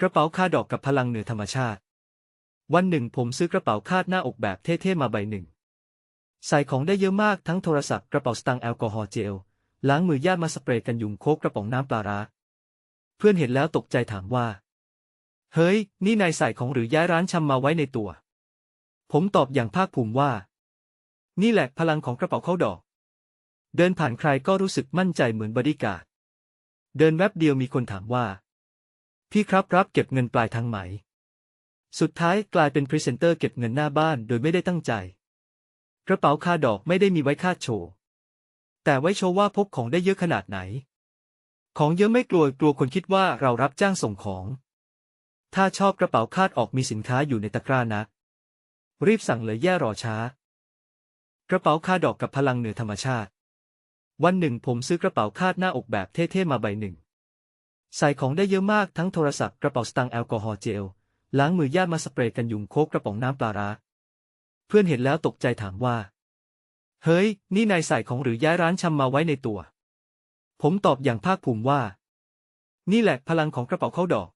กระเป๋าคาดดอกกับพลังเหนือธรรมชาติ วันหนึ่งผมซื้อกระเป๋าคาดหน้าอกแบบเท่ๆมาใบหนึ่ง ใส่ของได้เยอะมากทั้งโทรศัพท์กระเป๋าสตางค์แอลกอฮอล์เจล ล้างมือย่ามาสเปรย์กันยุงโคกกระป๋องน้ำปลาร้า เพื่อนเห็นแล้วตกใจถามว่า เฮ้ย นี่นายใส่ของหรือย้ายร้านชำมาไว้ในตัว ผมตอบอย่างภาคภูมิว่า นี่แหละพลังของกระเป๋าเข้าดอก เดินผ่านใครก็รู้สึกมั่นใจเหมือนบอดี้การ์ด เดินแวบเดียวมีคนถามว่า พี่ครับรับเก็บเงินปลายทางไหม สุดท้ายกลายเป็นพรีเซนเตอร์เก็บเงินหน้าบ้านโดยไม่ได้ตั้งใจ กระเป๋าคาดอกไม่ได้มีไว้คาดโชว์ แต่ไว้โชว์ว่าพกของได้เยอะขนาดไหน ของเยอะไม่กลัวกลัวคนคิดว่าเรารับจ้างส่งของ ถ้าชอบกระเป๋าคาดออกมีสินค้าอยู่ในตะกร้านะ รีบสั่งเลยแย่รอช้า กระเป๋าคาดอกกับพลังเหนือธรรมชาติ วันหนึ่งผมซื้อกระเป๋าคาดหน้าอกแบบเท่ๆมาใบหนึ่ง ใส่ของได้เยอะมากทั้งโทรศัพท์กระเป๋าสตางค์แอลกอฮอล์เจล ล้างมือญาติมาสเปรย์กันยุงโคกกระป๋องน้ำปลาร้าเพื่อนเห็นแล้วตกใจถามว่า เฮ้ย นี่นายใส่ของหรือย้ายร้านชำมาไว้ในตัว ผมตอบอย่างภาคภูมิว่า นี่แหละพลังของกระเป๋าเข้าดอก